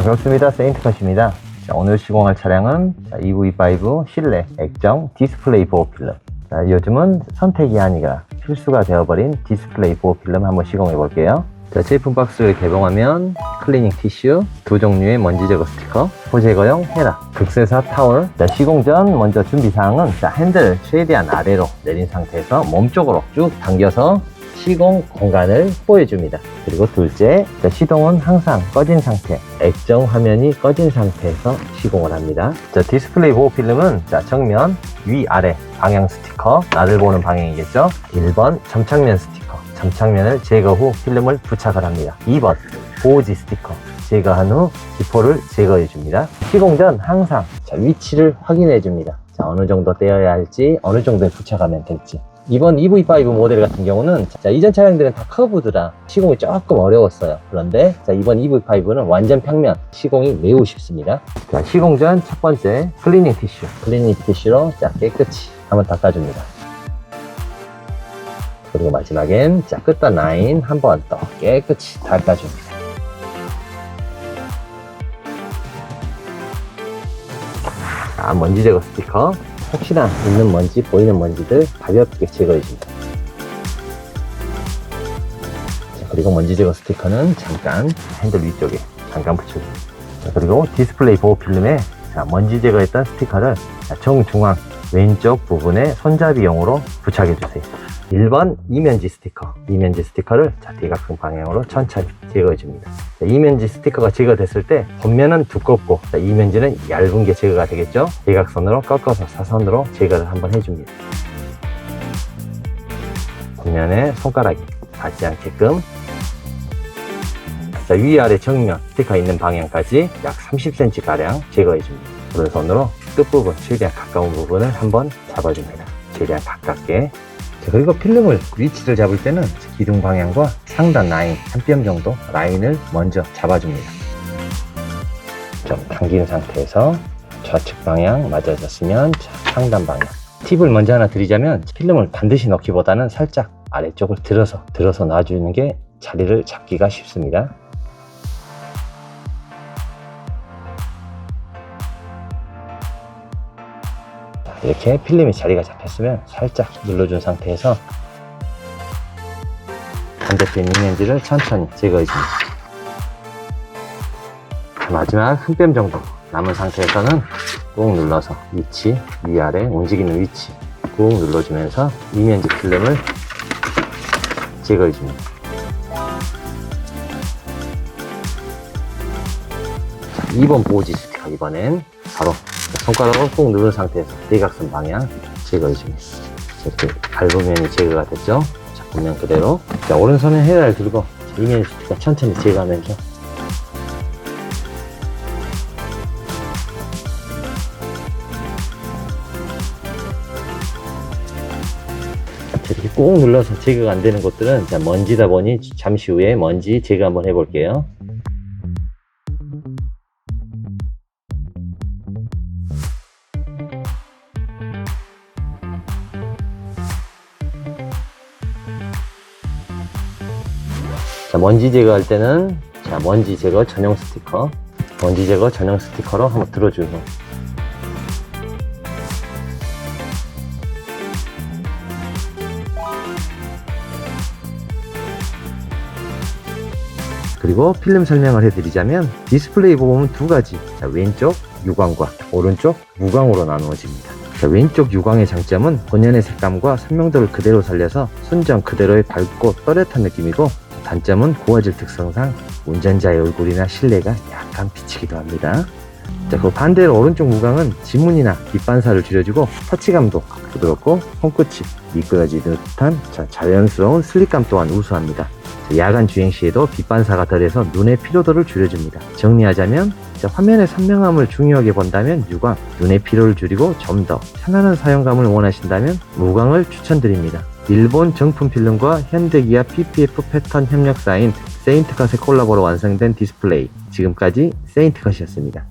반갑습니다. 세인트컷입니다. 자, 오늘 시공할 차량은 자, EV5 실내 액정 디스플레이 보호 필름. 자, 요즘은 선택이 아니라 필수가 되어버린 디스플레이 보호 필름 한번 시공해 볼게요. 자, 제품 박스를 개봉하면 클리닝 티슈, 두 종류의 먼지 제거 스티커, 포제거용 헤라, 극세사 타월. 자, 시공 전 먼저 준비 사항은 자, 핸들 최대한 아래로 내린 상태에서 몸 쪽으로 쭉 당겨서 시공 공간을 보여줍니다. 그리고 둘째, 자, 시동은 항상 꺼진 상태, 액정 화면이 꺼진 상태에서 시공을 합니다. 자, 디스플레이 보호 필름은 자, 정면, 위, 아래 방향 스티커, 나를 보는 방향이겠죠? 1번 점착면 스티커, 점착면을 제거 후 필름을 부착을 합니다. 2번 보호지 스티커, 제거한 후 기포를 제거해 줍니다. 시공 전 항상 자, 위치를 확인해 줍니다. 자, 어느 정도 떼어야 할지, 어느 정도에 부착하면 될지. 이번 EV5 모델 같은 경우는 자, 이전 차량들은 다 커브드라 시공이 조금 어려웠어요. 그런데 자, 이번 EV5는 완전 평면 시공이 매우 쉽습니다. 자, 시공 전 첫 번째 클리닝 티슈, 클리닝 티슈로 자, 깨끗이 한번 닦아줍니다. 그리고 마지막엔 자, 끝단 라인 한번 더 깨끗이 닦아줍니다. 자, 먼지 제거 스티커 혹시나 있는 먼지, 보이는 먼지들 가볍게 제거해줍니다. 자, 그리고 먼지 제거 스티커는 잠깐 핸들 위쪽에 잠깐 붙여줍니다. 자, 그리고 디스플레이 보호 필름에 자, 먼지 제거했던 스티커를 자, 정중앙 왼쪽 부분에 손잡이용으로 부착해주세요. 1번 이면지 스티커. 이면지 스티커를 자, 대각선 방향으로 천천히 제거해줍니다. 자, 이면지 스티커가 제거됐을 때 겉면은 두껍고 자, 이면지는 얇은 게 제거가 되겠죠? 대각선으로 꺾어서 사선으로 제거를 한번 해줍니다. 겉면에 손가락이 닿지 않게끔 자, 위아래 정면 스티커 있는 방향까지 약 30cm 가량 제거해줍니다. 오른손으로 끝부분 최대한 가까운 부분을 한번 잡아줍니다. 최대한 가깝게 자, 그리고 필름을 위치를 잡을 때는 기둥 방향과 상단 라인 한 뼘 정도 라인을 먼저 잡아줍니다. 좀 당긴 상태에서 좌측 방향 맞아졌으면 자, 상단 방향. 팁을 먼저 하나 드리자면 필름을 반드시 넣기보다는 살짝 아래쪽을 들어서 들어서 놔주는 게 자리를 잡기가 쉽습니다. 이렇게 필름이 자리가 잡혔으면 살짝 눌러준 상태에서 반대편 이면지를 천천히 제거해줍니다. 자, 마지막 한 뼘 정도 남은 상태에서는 꾹 눌러서 위치, 위아래 움직이는 위치 꾹 눌러주면서 이면지 필름을 제거해줍니다. 자, 2번 보호지 스티커 이번엔 바로 손가락을 꾹 누른 상태에서 대각선 방향 제거해 줍니다. 이렇게 밟으면 제거가 됐죠? 자, 보면 그대로. 자, 오른손에 헤라를 들고 이면 스티커 천천히 제거하면서 이렇게 꾹 눌러서 제거가 안 되는 곳들은 자, 먼지다 보니 잠시 후에 먼지 제거 한번 해볼게요. 자, 먼지 제거할 때는 자, 먼지 제거 전용 스티커, 먼지 제거 전용 스티커로 한번 들어주고 그리고 필름 설명을 해드리자면 디스플레이 보험은 두 가지. 자, 왼쪽 유광과 오른쪽 무광으로 나누어집니다. 자, 왼쪽 유광의 장점은 본연의 색감과 선명도를 그대로 살려서 순정 그대로의 밝고 또렷한 느낌이고 단점은 고화질 특성상 운전자의 얼굴이나 실내가 약간 비치기도 합니다 자, 그 반대로 오른쪽 무광은 지문이나 빛반사를 줄여주고 터치감도 부드럽고 손끝이 미끄러지는 듯한 자, 자연스러운 슬립감 또한 우수합니다. 자, 야간 주행 시에도 빛반사가 덜해서 눈의 피로도를 줄여줍니다. 정리하자면 자, 화면의 선명함을 중요하게 본다면 유광, 눈의 피로를 줄이고 좀 더 편안한 사용감을 원하신다면 무광을 추천드립니다. 일본 정품 필름과 현대기아 PPF 패턴 협력사인 세인트컷의 콜라보로 완성된 디스플레이. 지금까지 세인트컷이었습니다.